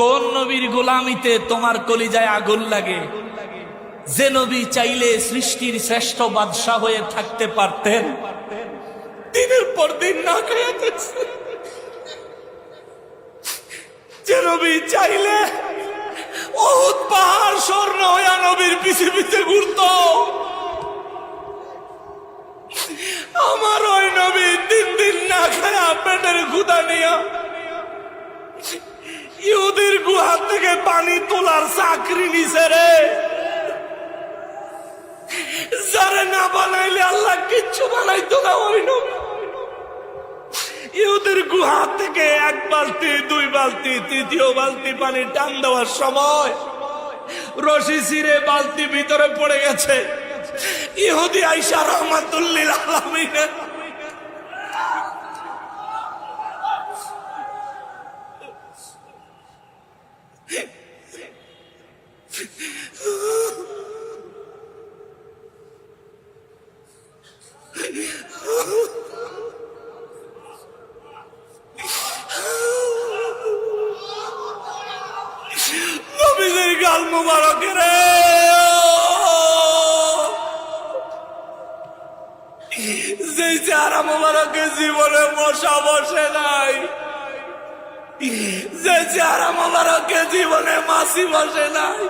কোন নবীর গোলামিতে তোমার কলিজায় আগুন লাগে? যে নবী চাইলে সৃষ্টির শ্রেষ্ঠ বাদশাহ হয়ে থাকতে পারতেন। দিনের পর দিন না যে নবী চাইলে বহুত পাহাড়, স্বর্ণ নবীর পিছে পিছে ঘুরত। আমার ওই নবী দিন দিন না খায়া পেটের গুদা নিয়া ইহুদির গুহা থেকে পানি তোলার চাকরি নিছে রে। যারে না বানাইলে আল্লাহ কিচ্ছু বানাইতো না ওই ইহুদের গুহা থেকে এক বালতি, দুই বালতি, তৃতীয় বালতি পানি টান দেওয়ার সময় রশি সিরে বালতি ভিতরে পড়ে গেছে। ইহুদি আইসা রহমাতুল্লিল আলমিনের গাল মুবারক রে। যে চেহারা মুবারকের জীবনে মশা বসে নাই যে চেহারা মুবারকের জীবনে মাসি বসে নাই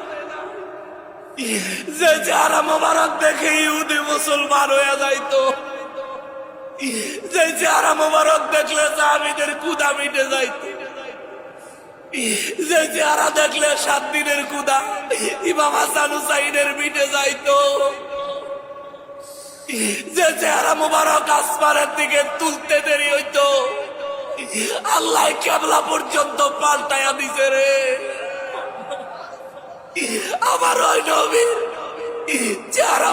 যে চেহারা মুবারক দেখে ইহুদি মুসলমান হয়ে যাইতো যে চেহারা মুবারক দেখলে সাহাবিদের কুদা মিটে যাইতো। যে চেহারা দেখলে সাত দিনের কুদা, ইমাম হাসান হুসাইনের মিটে যাইতো। যে চেহারা মুবারক আসমানের দিকে তুলতে দেরি হইতো। আল্লাহ কেবলা পর্যন্ত পাল্টায়া দিছে রে। আমার ওই নবীর চেহারা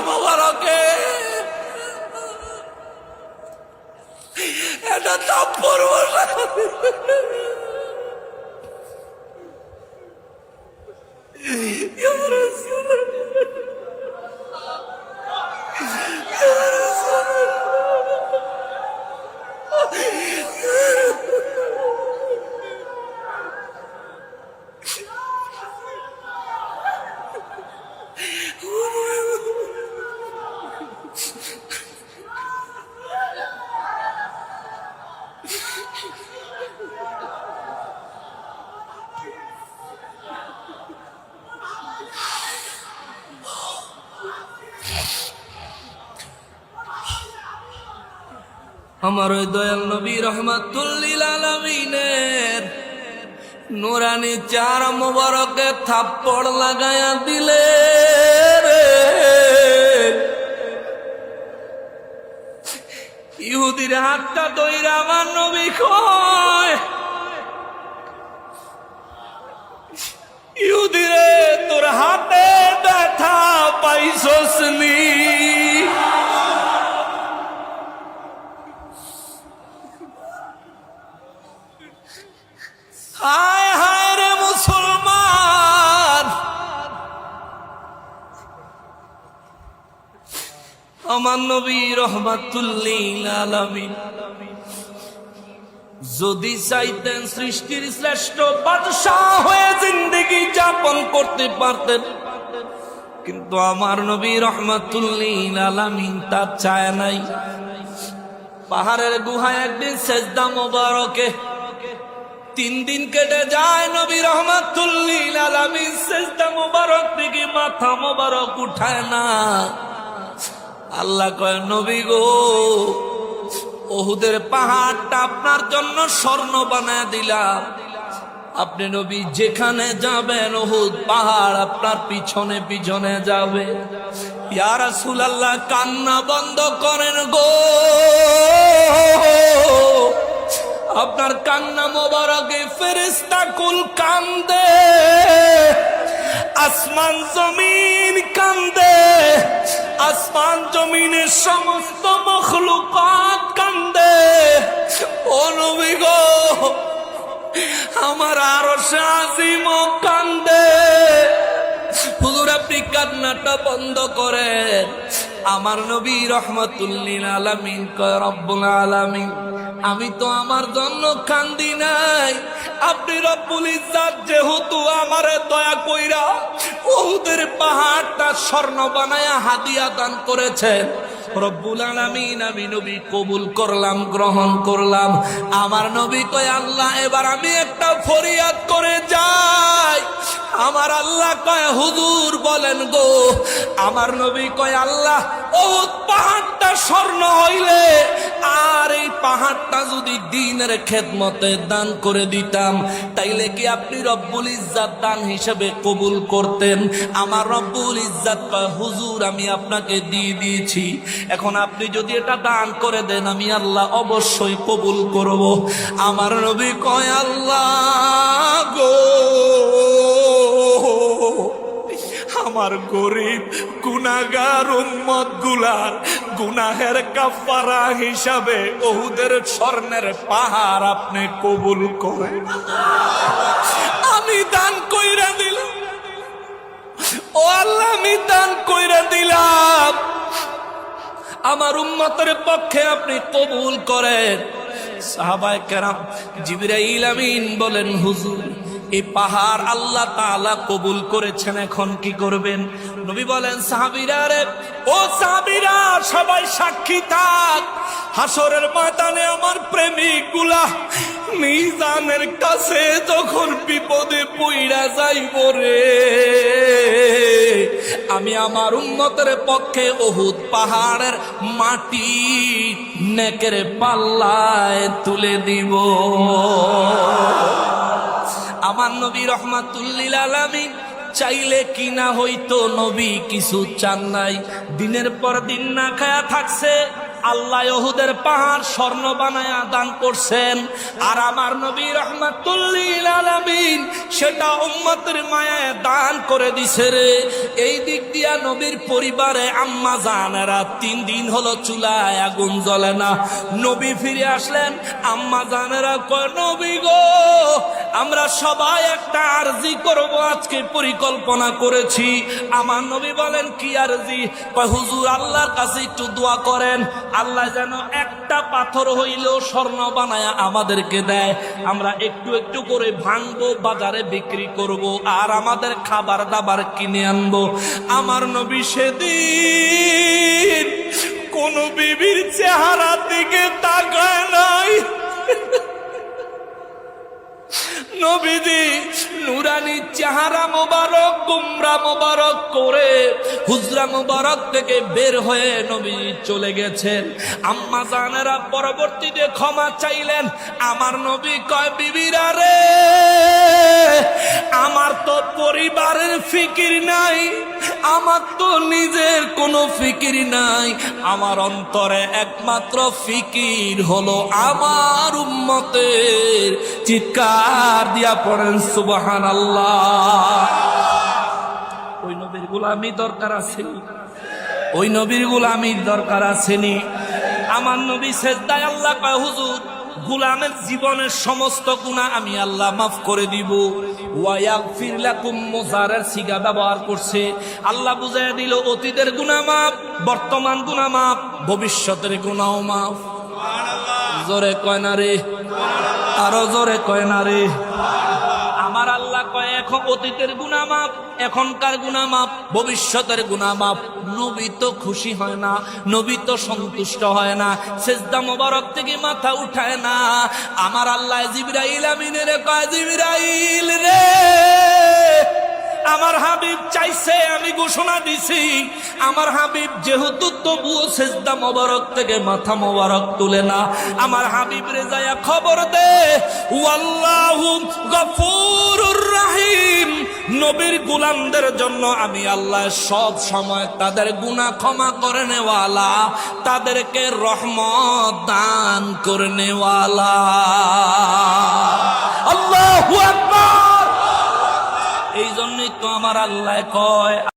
আমার ওই দয়াল নবী রহমাতুল্লিল আলমিনের নুরানি চার মোবারকে থাপ্পড় লাগায়া দিলে ইহুদির হাতটা দইরা আমার নবী কয় ইহুদিরে তোর আমার নবী রহমাতুল্লিল যদি চাইতেন সৃষ্টির শ্রেষ্ঠ বাদশাহ হয়ে জিন্দগি যাপন করতে পারতেন, কিন্তু আমার নবী রহমাতুল্লিল আলামিন তার চায় নাই। পাহাড়ের গুহায় একদিন সেজদা মোবারকে তিন দিন কেটে যায় নবী রহমাতুল্লিল আলামিন। সেজদা মোবারক থেকে মাথা মোবারক উঠায় না। আল্লাহ কয়, নবী গো, ওহুদের পাহাড়টা আপনার জন্য স্বর্ণ বানায় দিলাম। আপনি নবী, যেখানে যাবেন ওহুদ পাহাড় আপনার পিছনে পিছনে যাবে। ইয়ারা সুলাল্লাহ কান্না বন্ধ করেন গো। আপনার কান্না মোবারকে ফেরেস্তা কুল কান্দে। আসমান জমিন কান্দে, আসমান জমিনের সমস্ত মখলুকাত কান্দে। ও আমার আরও সাজিম কান্দে। হুজুর, আপনি কান্নাটা বন্ধ করেন। আমার নবী রহমতুল্লিন আলামিন রব্বুল আলামিন, আমি তো আমার জন্য কান্দি নাই। আপনি রব্বুল ইজাদ যেহেতু আমার দয়া কইরা উহুদের পাহাড়টা স্বর্ণ বানায়া হাদিয়া দান করেছেন রব্বুল আলামিন, আমি নবী কবুল করলাম, গ্রহণ করলাম। আমার নবী কয়, আল্লাহ, এবার আমি একটা ফরিয়াদ করে যাই। আমার আল্লাহ কয়, হুজুর, বলেন গো। আমার নবী কয়, আল্লাহ ও পাহাড়টা স্বর্ণ হইলে পাহাড়টা যদি দিনের খেদমতে দান করে দিতাম, তাইলে কি আপনি রব্বুল ইজ্জাত দান হিসেবে কবুল করতেন? আমার রব্বুল ইজ্জাত হুজুর, আমি আপনাকে দিয়ে দিয়েছি। এখন আপনি যদি এটা দান করে দেন, আমি আল্লাহ অবশ্যই কবুল করব। আমার নবী কয়, আল্লাহ গো, আমার গরিব গুনাগার উম্মতগুলার গুনাহের কাফারা হিসাবে ওহুদের স্বর্ণের পাহাড় আপনি কবুল করেন। আমি দান কইরা দিলাম। ও আল্লাহ, আমি দান কইরা দিলাম। আমার উম্মতের পক্ষে আপনি কবুল করেন। সাহাবায় কেরাম জিবরাইল আমিন বলেন, হুজুর এই পাহাড় আল্লাহ তাআলা কবুল করেছেন, এখন কি করবেন? নবী বলেন, সাহাবীরা রে, ও সাহাবীরা, সবাই সাক্ষী থাক। হাসরের ময়দানে আমার প্রেমিকগুলা মিজানের কাছে যখন বিপদে পইড়া যাইব রে, আমি আমার উন্নতের পক্ষে ওহুদ পাহাড়ের মাটি নেকের পাল্লায় তুলে দিব। আমার নবী রহমাতুল্লিল আলামিন চাইলে কি না হইতো নবী, কিছু চান নাই। দিনের পর দিন না খায়া থাকছে। আল্লাহ ওহুদের পাহাড় স্বর্ণ বানায়া দান করছেন। আর আমার নবী রহমাতুল্লিল আলামিন সেটা উম্মতের মায়ায় দান করে দিছে রে। এই দিক দিয়া নবীর পরিবারে আম্মা জানেরা তিন দিন হলো চুলায় আগুন জ্বলে না। নবী ফিরে আসলেন, আম্মা জানেরা কয়, নবী গো, আমরা সবাই একটা আরজি করব আজকে পরিকল্পনা করেছি। আমার নবী বলেন, কি আরজি কয়, হুজুর, আল্লাহর কাছে একটু দোয়া করেন। আল্লাহ যেন একটা পাথর হইলেও স্বর্ণ বানায়া আমাদেরকে দেয়। আমরা একটু একটু করে ভাঙবো, বাজারে বিক্রি করব, আর আমাদের খাবার দাবার কিনে আনব। আমার নবী সেদিন কোন বিবির চেহারা দিকে তাকায় নাই। নবীজি, নুরানি চেহারা মোবারক গুমরা মোবারক করে হুজরা মোবারক থেকে বের হয়ে নবী চলে গেছেন। আম্মা জানেরা পরবর্তীতে ক্ষমা চাইলেন, আমার নবী কয়, বিবিরা রে, আমার তো পরিবারের ফিকির নাই, আমার তো নিজের কোনো ফিকির নাই, আমার অন্তরে একমাত্র ফিকির হলো আমার উম্মতের চিৎকার। দিয়া পড়েন সুবহান আল্লাহ ওই নবীর গুলামি দরকার আছে। ওই নবীর গুলামির দরকার আসেনি আমার নবী শেষদায় আল্লাহ কয় হুজুর গুলামের জীবনের সমস্ত গুণা আমি আল্লাহ মাফ করে দিব। মুজারের সিগা ব্যবহার করছে। আল্লাহ বুঝাই দিল অতীতের গুনাহ মাফ বর্তমান গুনাহ মাফ ভবিষ্যতের গুনাও মাফ। জোরে কয় না রে। আরও জোরে কয় না রে। আমার আল্লাহ কয়, এখন অতীতের গুনামাপ এখনকার গুনামাপ ভবিষ্যতের গুনামাপ নবী তো খুশি হয় না, নবী তো সন্তুষ্ট হয় না, সেজদা মোবারক থেকে মাথা উঠায় না। আমার আল্লাহ জিবরাইল আমিনের কয়, জিবরাইল রে, আমার হাবিব চাইছে, আমি ঘোষণা দিছি, আমার হাবিব যেহেতু তবুও সেজদা মোবারক থেকে মাথা মোবারক তুলে না। আমার হাবিব রে যায়া খবর দে। রাহিম। নবীর গুলামদের জন্য আমি আল্লাহ সব সময় তাদের গুনাহ ক্ষমা করে নেওয়ালা, তাদেরকে রহমত দান করে নেওয়ালা। আল্লাহু এই জন্যই তো আমার আল্লাহ কয়